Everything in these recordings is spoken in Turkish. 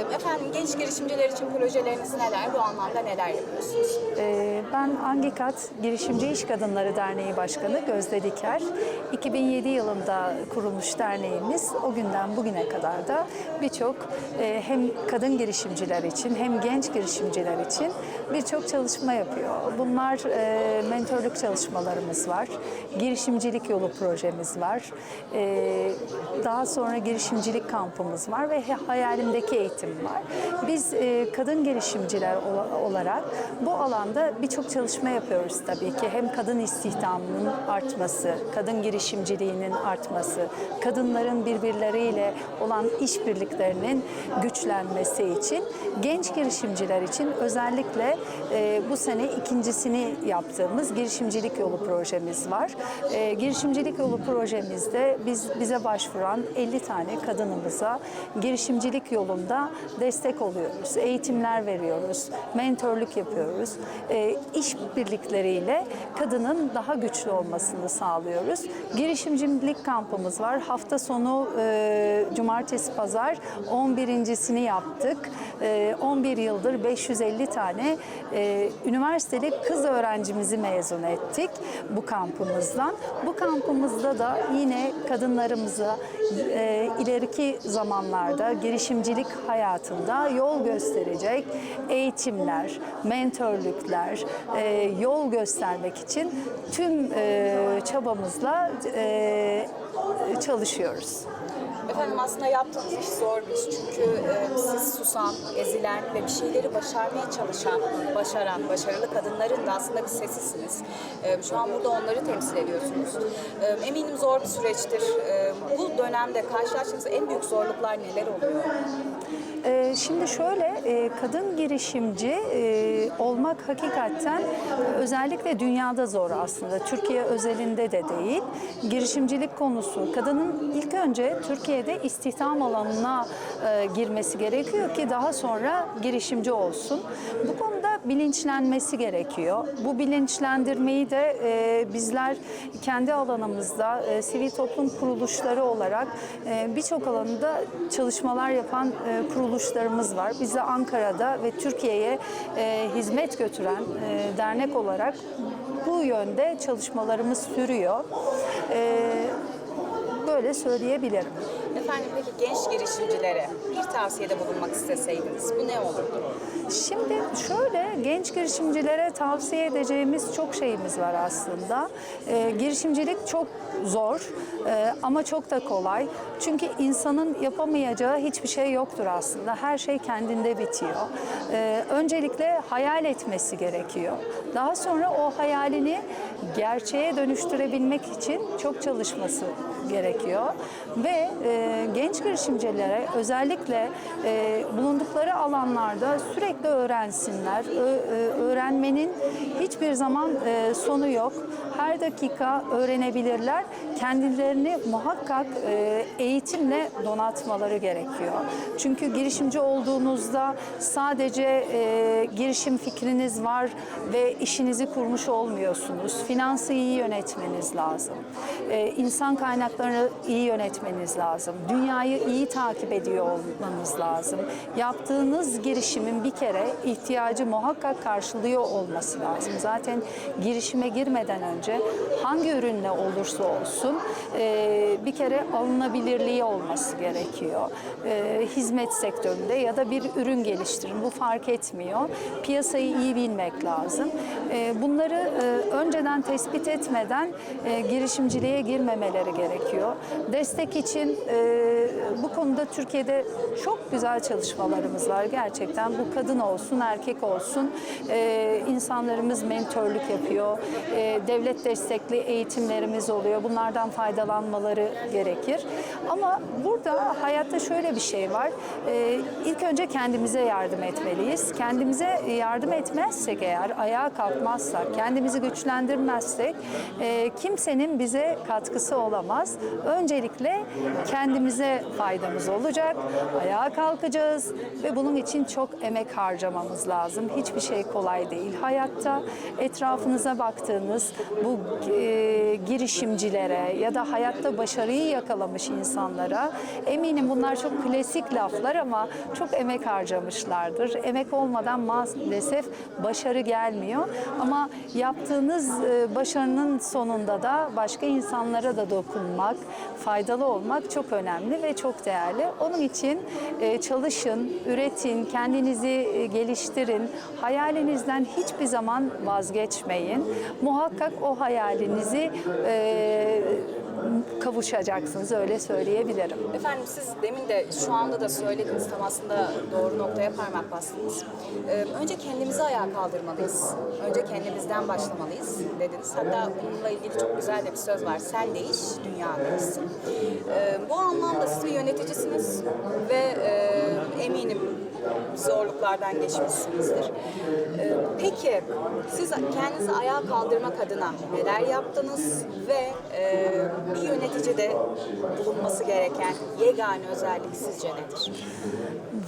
efendim genç girişimciler için projeleriniz neler? Bu anlamda neler yapıyorsunuz? Ee, Ben Angikat Girişimci İş Kadınları Derneği Başkanı Gözde Diker. 2007 yılında kurulmuş derneğimiz o günden bugüne kadar da birçok e, hem kadın girişimciler için hem genç girişimciler için birçok çalışma yapıyor. Bunlar e, mentorluk çalışmalarımız var, girişimcilik yolu projemiz var, e, daha sonra girişimcilik kampımız var ve hayalimdeki eğitim var. Biz e, kadın girişimciler ola- olarak bu alanda birçok çalışma yapıyoruz tabii ki. Hem kadın istihdamının artması, kadın girişimciliğinin artması, kadınların birbirleriyle olan işbirliklerinin güçlenmesi için genç girişimciler için özellikle e, bu sene ikincisini yaptığımız girişimcilik yolu projemiz var. E, girişimcilik yolu projemizde biz bize başvuran 50 tane kadınımıza girişimcilik yolunda destek oluyoruz. Eğitimler veriyoruz, mentorluk yapıyoruz. E, iş birlikleriyle kadının daha güçlü olmasını sağlıyoruz. Girişimcilik kampımız var. Hafta sonu e, cumartesi pazar 11.sini yaptık. E, 11 yıldır 550 tane e, üniversiteli kız öğrencimizi mezun ettik bu kampımızdan. Bu kampımızda da yine kadınlarımıza e, ileriki zamanlarda girişimcilik hayatında yol gösterecek eğitimler, mentörlükler, e, yol göstermek için tüm e, çabamızla e, çalışıyoruz. Efendim aslında yaptığınız iş zor bir iş çünkü e, siz susan, ezilen ve bir şeyleri başarmaya çalışan, başaran, başarılı kadınların da aslında bir sesisiniz. E, şu an burada onları temsil ediyorsunuz. E, eminim zor bir süreçtir. E, bu dönemde karşılaştığınız en büyük zorluklar neler oluyor? Ee, Şimdi şöyle, e, kadın girişimci e, olmak hakikaten özellikle dünyada zor aslında. Türkiye özelinde de değil. Girişimcilik konusu, kadının ilk önce Türkiye'de istihdam alanına e, girmesi gerekiyor ki daha sonra girişimci olsun. Bu konuda bilinçlenmesi gerekiyor. Bu bilinçlendirmeyi de e, bizler kendi alanımızda e, sivil toplum kuruluşları olarak e, birçok alanında çalışmalar yapan e, kuruluşlarımız var. Biz de Ankara'da ve Türkiye'ye e, hizmet götüren e, dernek olarak bu yönde çalışmalarımız sürüyor. E, böyle söyleyebilirim. Efendim peki genç girişimcilere bir tavsiyede bulunmak isteseydiniz bu ne olurdu? Şimdi şöyle genç girişimcilere tavsiye edeceğimiz çok şeyimiz var aslında. Ee, girişimcilik çok zor e, ama çok da kolay. Çünkü insanın yapamayacağı hiçbir şey yoktur aslında. Her şey kendinde bitiyor. Ee, öncelikle hayal etmesi gerekiyor. Daha sonra o hayalini gerçeğe dönüştürebilmek için çok çalışması gerekiyor ve e, genç girişimcilere özellikle e, bulundukları alanlarda sürekli öğrensinler. Ö- e, öğrenmenin hiçbir zaman e, sonu yok. Her dakika öğrenebilirler. Kendilerini muhakkak e, eğitimle donatmaları gerekiyor. Çünkü girişimci olduğunuzda sadece e, girişim fikriniz var ve işinizi kurmuş olmuyorsunuz. Finansı iyi yönetmeniz lazım. E, insan kaynaklarını iyi yönetmeniz lazım. Dünyayı iyi takip ediyor olmanız lazım. Yaptığınız girişimin bir kere ihtiyacı muhakkak karşılıyor olması lazım. Zaten girişime girmeden önce hangi ürünle olursa olsun e, bir kere alınabilirliği olması gerekiyor. E, hizmet sektöründe ya da bir ürün geliştirin bu fark etmiyor. Piyasayı iyi bilmek lazım. E, bunları önceden tespit etmeden girişimciliğe girmemeleri gerekiyor. Destek için e, bu konuda Türkiye'de çok güzel çalışmalarımız var gerçekten. Bu kadın olsun, erkek olsun e, insanlarımız mentorluk yapıyor. E, devlet destekli eğitimlerimiz oluyor. Bunlardan faydalanmaları gerekir. Ama burada hayatta şöyle bir şey var. E, ilk önce kendimize yardım etmeliyiz. Kendimize yardım etmezsek eğer, ayağa kalkmazsak, kendimizi güçlendirmezsek e, kimsenin bize katkısı olamaz. Öncelikle kendimize faydamız olacak. Ayağa kalkacağız ve bunun için çok emek harcamamız lazım. Hiçbir şey kolay değil. Hayatta etrafınıza baktığınız bu e, girişimcilere ya da hayatta başarıyı yakalamış insanlara eminim bunlar çok klasik laflar ama çok emek harcamışlardır. Emek olmadan maalesef başarı gelmiyor ama yaptığınız e, başarının sonunda da başka insanlara da dokunmak, faydalı olmak çok önemli ve çok değerli. Onun için e, çalışın, üretin, kendinizi e, geliştirin. Hayalinizden hiçbir zaman vazgeçmeyin. Muhakkak o hayalinizi e, kavuşacaksınız öyle söyleyebilirim. Efendim siz demin de şu anda da söylediniz tam aslında doğru noktaya parmak bastınız. Ee, önce kendimizi ayağa kaldırmalıyız. Önce kendimizden başlamalıyız dediniz. Hatta bununla ilgili çok güzel de bir söz var. Sen değiş, dünya değişsin. Ee, bu anlamda siz bir yöneticisiniz ve e, eminim zorluklardan geçmişsinizdir. Ee, peki siz kendinizi ayağa kaldırmak adına neler yaptınız ve e, bir yöneticide bulunması gereken yegane özellik sizce nedir?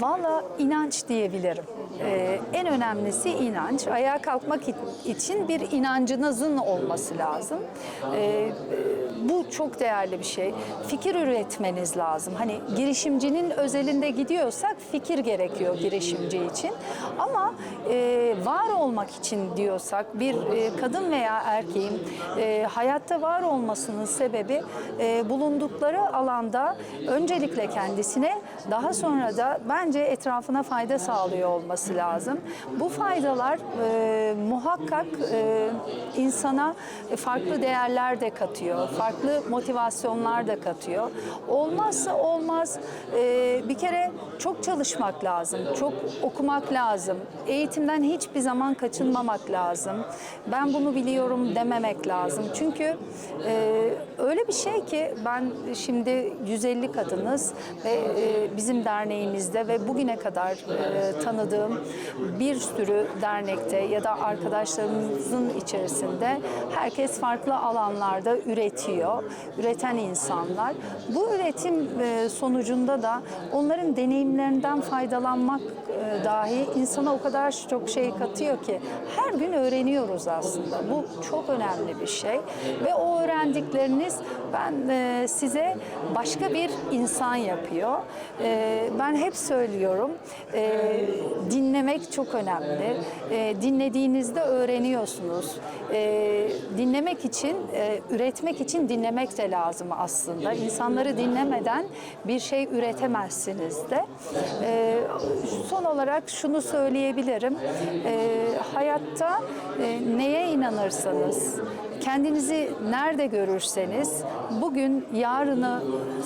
Valla inanç diyebilirim. Ee, en önemlisi inanç. Ayağa kalkmak için bir inancınızın olması lazım. Ee, bu çok değerli bir şey. Fikir üretmeniz lazım. Hani girişimcinin özelinde gidiyorsak fikir gerekiyor girişimci için. Ama e, var olmak için diyorsak bir e, kadın veya erkeğin e, hayatta var olmasının sebebi e, bulundukları alanda öncelikle kendisine daha sonra da bence etrafına fayda sağlıyor olması lazım. Bu faydalar e, muhakkak e, insana farklı değerler de katıyor, farklı motivasyonlar da katıyor. Olmazsa olmaz e, bir kere çok çalışmak lazım, çok okumak lazım, eğitimden hiçbir zaman kaçınmamak lazım. Ben bunu biliyorum dememek lazım. Çünkü e, öyle bir şey ki ben şimdi 150 kadınız ve e, bizim derneğimizde ve bugüne kadar e, tanıdığım bir sürü dernekte ya da arkadaşlarımızın içerisinde herkes farklı alanlarda üretiyor, üreten insanlar. Bu üretim e, sonucunda da onların deneyimlerinden faydalanmak e, dahi insana o kadar çok şey katıyor ki her gün öğreniyoruz aslında. Bu çok önemli bir şey ve o öğrendikleriniz ben e, size başka bir insan yapıyor. Ben hep söylüyorum dinlemek çok önemli. Dinlediğinizde öğreniyorsunuz. E, dinlemek için, e, üretmek için dinlemek de lazım aslında. İnsanları dinlemeden bir şey üretemezsiniz de. E, son olarak şunu söyleyebilirim. E, hayatta e, neye inanırsanız, kendinizi nerede görürseniz, bugün yarını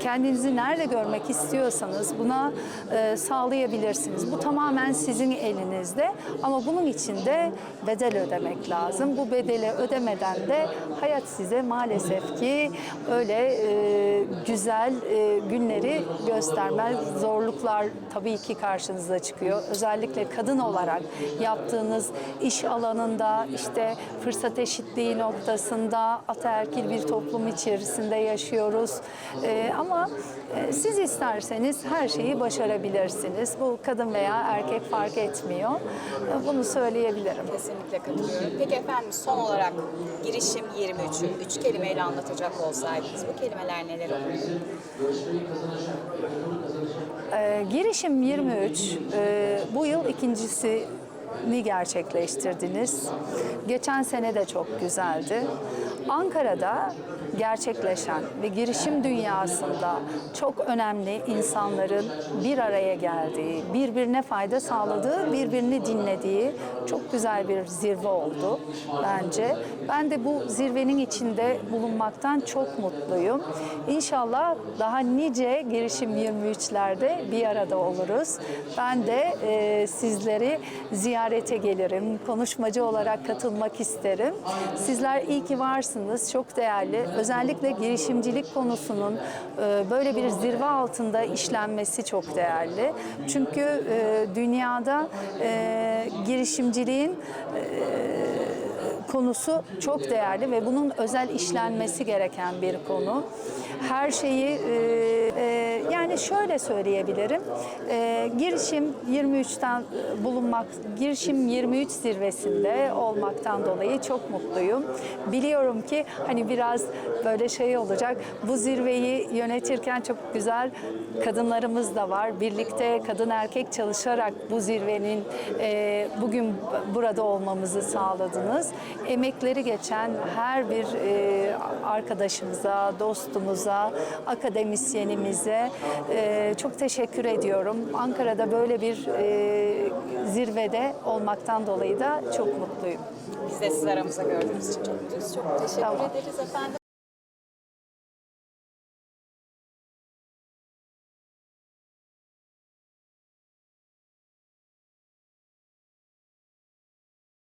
kendinizi nerede görmek istiyorsanız buna e, sağlayabilirsiniz. Bu tamamen sizin elinizde ama bunun için de bedel ödemek lazım. Bu bedeli ödemeden de hayat size maalesef ki öyle e, güzel e, günleri göstermez. Zorluklar tabii ki karşınıza çıkıyor. Özellikle kadın olarak yaptığınız iş alanında işte fırsat eşitliği noktasında ataerkil bir toplum içerisinde yaşıyoruz. E, ama e, siz isterseniz her şeyi başarabilirsiniz. Bu kadın veya erkek fark etmiyor. E, Bunu söyleyebilirim. Kesinlikle katılıyorum. Peki efendim son olarak girişim 23'ü üç kelimeyle anlatacak olsaydınız bu kelimeler neler olurdu? Ee, girişim 23 e, bu yıl ikincisini gerçekleştirdiniz. Geçen sene de çok güzeldi. Ankara'da gerçekleşen ve girişim dünyasında çok önemli insanların bir araya geldiği, birbirine fayda sağladığı, birbirini dinlediği çok güzel bir zirve oldu bence. Ben de bu zirvenin içinde bulunmaktan çok mutluyum. İnşallah daha nice girişim 23'lerde bir arada oluruz. Ben de e, sizleri ziyarete gelirim, konuşmacı olarak katılmak isterim. Sizler iyi ki varsınız, çok değerli. Özellikle girişimcilik konusunun e, böyle bir zirve altında işlenmesi çok değerli. Çünkü e, dünyada e, girişimciliğin konusu çok değerli ve bunun özel işlenmesi gereken bir konu. Her şeyi e, e, yani şöyle söyleyebilirim. E, girişim 23'ten bulunmak, girişim 23 zirvesinde olmaktan dolayı çok mutluyum. Biliyorum ki hani biraz böyle şey olacak. Bu zirveyi yönetirken çok güzel kadınlarımız da var. Birlikte kadın erkek çalışarak bu zirvenin e, bugün burada olmamızı sağladınız. Emekleri geçen her bir e, arkadaşımıza, dostumuza, akademisyenimize e, çok teşekkür ediyorum. Ankara'da böyle bir e, zirvede olmaktan dolayı da çok mutluyum. Biz de sizi aramızda gördüğümüz için çok mutluyuz. Çok teşekkür Tamam. ederiz efendim.